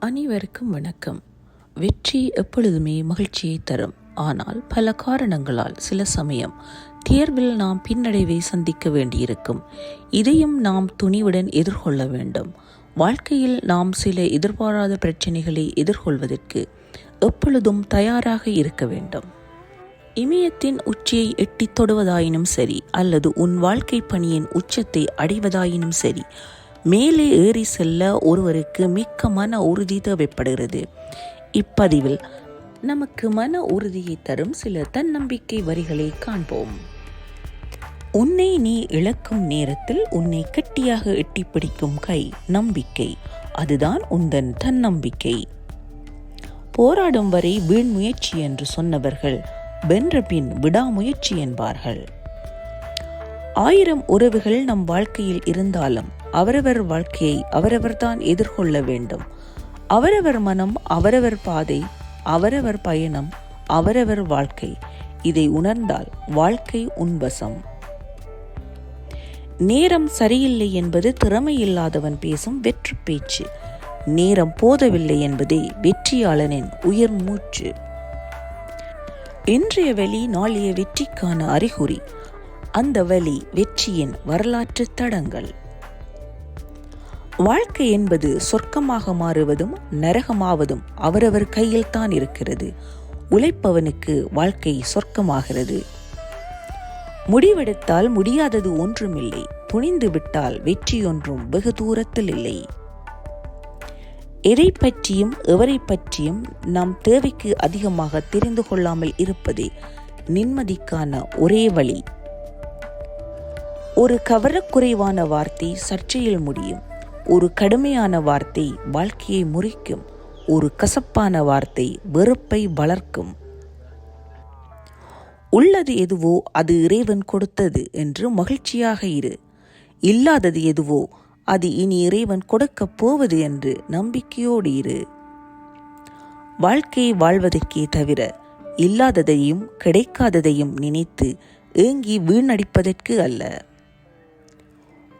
அனைவருக்கும் வணக்கம். வெற்றி எப்பொழுதுமே மகிழ்ச்சியை தரும். ஆனால் பல காரணங்களால் சில சமயம் தேர்வில் நாம் பின்னடைவை சந்திக்க வேண்டியிருக்கும். இதையும் நாம் துணிவுடன் எதிர்கொள்ள வேண்டும். வாழ்க்கையில் நாம் சில எதிர்பாராத பிரச்சனைகளை எதிர்கொள்வதற்கு எப்பொழுதும் தயாராக இருக்க வேண்டும். இமயத்தின் உச்சியை எட்டித் தொடுவதாயினும் சரி அல்லது உன் வாழ்க்கை பணியின் உச்சத்தை அடைவதாயினும் சரி மேலே ஏறி செல்ல ஒருவருக்கு மிக்க மன உறுதி தேவைப்படுகிறது. இப்பதிவில் நமக்கு மன உறுதியை தரும் சில தன்னம்பிக்கை வரிகளை காண்போம். உன்னை நீ இழக்கும் நேரத்தில் உன்னை கட்டியாக எட்டி பிடிக்கும் கை நம்பிக்கை. அதுதான் உந்தன் தன்னம்பிக்கை. போராடும் வரை வீண் முயற்சி என்று சொன்னவர்கள் வென்ற பின் விடாமுயற்சி என்பார்கள். ஆயிரம் உறவுகள் நம் வாழ்க்கையில் இருந்தாலும் அவரவர் வாழ்க்கையை அவரவர்தான் எதிர்கொள்ள வேண்டும். அவரவர் மனம் அவரவர் பாதை அவரவர் பயணம் அவரவர் வாழ்க்கை. இதை உணர்ந்தால் வாழ்க்கை உன்வசம் நேரம் சரியில்லை என்பது திறமையில்லாதவன் பேசும் வெற்று பேச்சு. நேரம் போதவில்லை என்பதே வெற்றியாளனின் உயர் மூச்சு. இன்றைய வழி நாளைய வெற்றிக்கான அறிகுறி. அந்த வழி வெற்றியின் வரலாற்று தடங்கள். வாழ்க்கை என்பது சொர்க்கமாக மாறுவதும் நரகமாவதும் அவரவர் கையில் தான் இருக்கிறது. உழைப்பவனுக்கு வாழ்க்கை சொர்க்கமாகிறது. முடிவெடுத்தால் முடியாதது ஒன்றுமில்லை. துணிந்து விட்டால் வெற்றியொன்றும் வெகு தூரத்தில் இல்லை. எதை பற்றியும் எவரை பற்றியும் நாம் தேவைக்கு அதிகமாக தெரிந்து கொள்ளாமல் இருப்பதே நிம்மதிக்கான ஒரே வழி. ஒரு கவரக்குறைவான வார்த்தை சர்ச்சையில் முடியும். ஒரு கடுமையான வார்த்தை வாழ்க்கையை முறிக்கும் ஒரு கசப்பான வார்த்தை வெறுப்பை வளர்க்கும். உள்ளது எதுவோ அது இறைவன் கொடுத்தது என்று மகிழ்ச்சியாக இரு. இல்லாதது எதுவோ அது இனி இறைவன் கொடுக்கப் போவது என்று நம்பிக்கையோடு இரு. வாழ்க்கையை வாழ்வதற்கே தவிர இல்லாததையும் கிடைக்காததையும் நினைத்து ஏங்கி வீணடிப்பதற்கு அல்ல.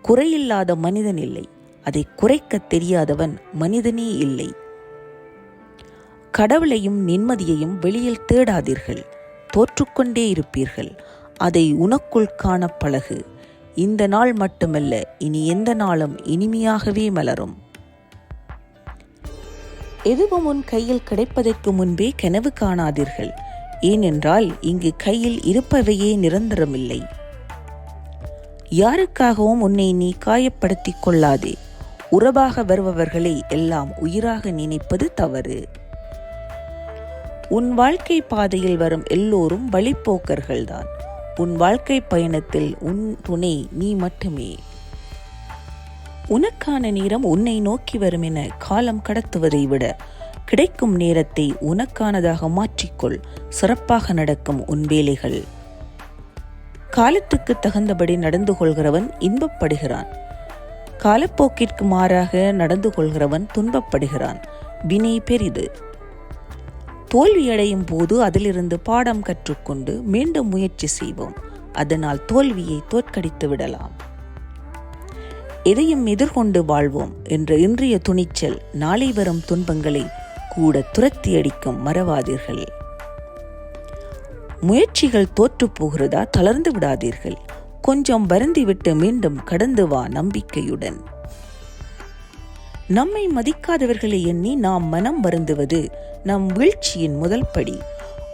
குறையில்லாத மனிதன் இல்லை. அதை குறைக்க தெரியாதவன் மனிதனே இல்லை. கடவுளையும் நிம்மதியையும் வெளியில் தேடாதீர்கள். தோற்றுக்கொண்டே இருப்பீர்கள். அதை உனக்குள் காண பழகு. இந்த நாள் மட்டுமல்ல இனி எந்த நாளும் இனிமையாகவே மலரும். எதுவும் உன் கையில் கிடைப்பதற்கு முன்பே கனவு காணாதீர்கள். ஏனென்றால் இங்கு கையில் இருப்பவையே நிரந்தரமில்லை. யாருக்காகவும் உன்னை நீ காயப்படுத்திக் கொள்ளாதே. உறவாக வருபவர்களை எல்லாம் உயிராக நினைப்பது தவறு. உன் வாழ்க்கை பாதையில் வரும் எல்லோரும் வழிப்போக்கர்கள்தான். உன் வாழ்க்கை பயணத்தில் உன் துணை நீ மட்டுமே. உனக்கான நேரம் உன்னை நோக்கி வரும் என காலம் கடத்துவதை விட கிடைக்கும் நேரத்தை உனக்கானதாக மாற்றிக்கொள். சிறப்பாக நடக்கும் உன் வேலைகள். காலத்துக்கு தகுந்தபடி நடந்து கொள்கிறவன் இன்பப்படுகிறான். காலப்போக்கிற்கு மாறாக நடந்து கொள்கிறவன் துன்பப்படுகிறான். வினை பெரிது. தோல்வியடையும் போது அதிலிருந்து பாடம் கற்றுக்கொண்டு மீண்டும் முயற்சி செய்வோம். அதனால் தோல்வியை தோற்கடித்து விடலாம். எதையும் எதிர்கொண்டு வாழ்வோம் என்ற இன்றைய துணிச்சல் நாளை வரும் துன்பங்களை கூட துரத்தி அடிக்கும் மறவாதீர்கள். முயற்சிகள் தோற்று போகிறதா தளர்ந்து விடாதீர்கள். கொஞ்சம் வருந்திவிட்டு மீண்டும் கடந்து வா நம்பிக்கையுடன். நம்மை மதிக்காதவர்களை எண்ணி நாம் மனம் வருந்துவது நம் வீழ்ச்சியின் முதல் படி.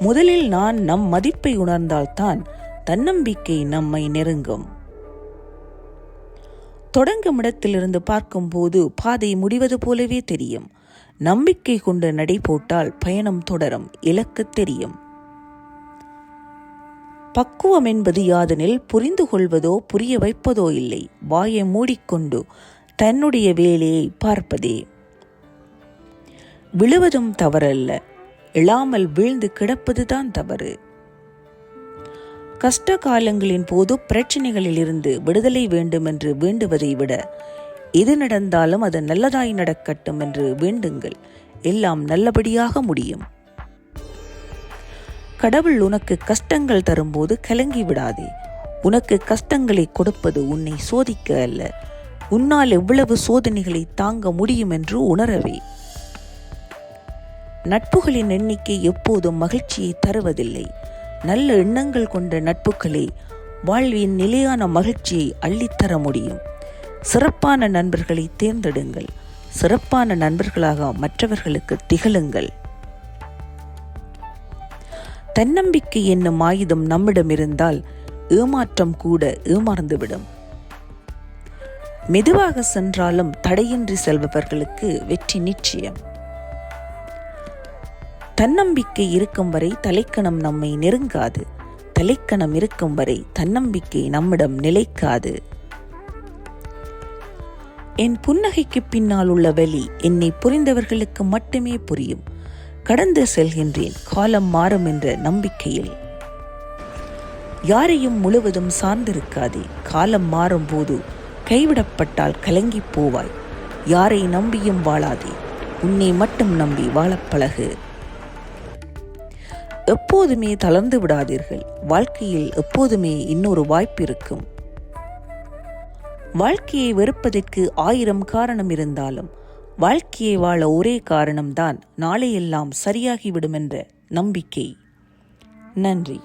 முதலில் நான் நம் மதிப்பை உணர்ந்தால்தான் தன்னம்பிக்கை நம்மை நெருங்கும். தொடங்கும் இடத்திலிருந்து பார்க்கும்போது பாதை முடிவது போலவே தெரியும். நம்பிக்கை கொண்டு நடை போட்டால் பயணம் தொடரும் இலக்கு தெரியும். பக்குவம் என்பது யாதெனில் புரிந்து கொள்வதோ புரிய வைப்பதோ இல்லை. வாயை மூடிக்கொண்டு தன்னுடைய வேலையை பார்ப்பதே. விழுவதும் தவறல்ல. எழாமல் வீழ்ந்து கிடப்பதுதான் தவறு. கஷ்ட காலங்களின் போது பிரச்சனைகளிலிருந்து விடுதலை வேண்டும் என்று வேண்டுவதை விட எது நடந்தாலும் அது நல்லதாய் நடக்கட்டும் என்று வேண்டுங்கள். எல்லாம் நல்லபடியாக முடியும். கடவுள் உனக்கு கஷ்டங்கள் தரும்போது கலங்கி விடாதே. உனக்கு கஷ்டங்களை கொடுப்பது உன்னை சோதிக்க அல்ல. உன்னால் எவ்வளவு சோதனைகளை தாங்க முடியும் என்று உணரவே. நட்புகளின் எண்ணிக்கை எப்போதும் மகிழ்ச்சியை தருவதில்லை. நல்ல எண்ணங்கள் கொண்ட நட்புகளே வாழ்வின் நிலையான மகிழ்ச்சியை அள்ளித்தர முடியும். சிறப்பான நண்பர்களை தேர்ந்தெடுங்கள். சிறப்பான நண்பர்களாக மற்றவர்களுக்கு திகழுங்கள். தன்னம்பிக்கை என்னும் ஆயுதம் நம்மிடம் இருந்தால் ஏமாற்றம் கூட ஏமாறந்துவிடும். மெதுவாக சென்றாலும் தடையின்றி செல்பவர்களுக்கு வெற்றி நிச்சயம். தன்னம்பிக்கை இருக்கும் வரை தலைக்கணம் நம்மை நெருங்காது. தலைக்கணம் இருக்கும் வரை தன்னம்பிக்கை நம்மிடம் நிலைக்காது. என் புன்னகைக்கு பின்னால் உள்ள வழி என்னை புரிந்தவர்களுக்கு மட்டுமே புரியும். கடந்து செல்கின்றேன் காலம் மாறும் என்ற நம்பிக்கையில். யாரையும் முழுவதும் சார்ந்திருக்காதே காலம் மாறும்போது கைவிடப்பட்டால் கலங்கி போவாய். யாரை நம்பியும் வாழாதே உன்னை மட்டும் நம்பி வாழப்பழகு எப்போதுமே தளர்ந்து விடாதீர்கள் வாழ்க்கையில் எப்போதுமே இன்னொரு வாய்ப்பு இருக்கும். வாழ்க்கையை வெறுப்பதற்கு ஆயிரம் காரணம் இருந்தாலும் வாழ்க்கையை வாழ ஒரே காரணம்தான் நாளையெல்லாம் சரியாகிவிடும் என்ற நம்பிக்கை. நன்றி.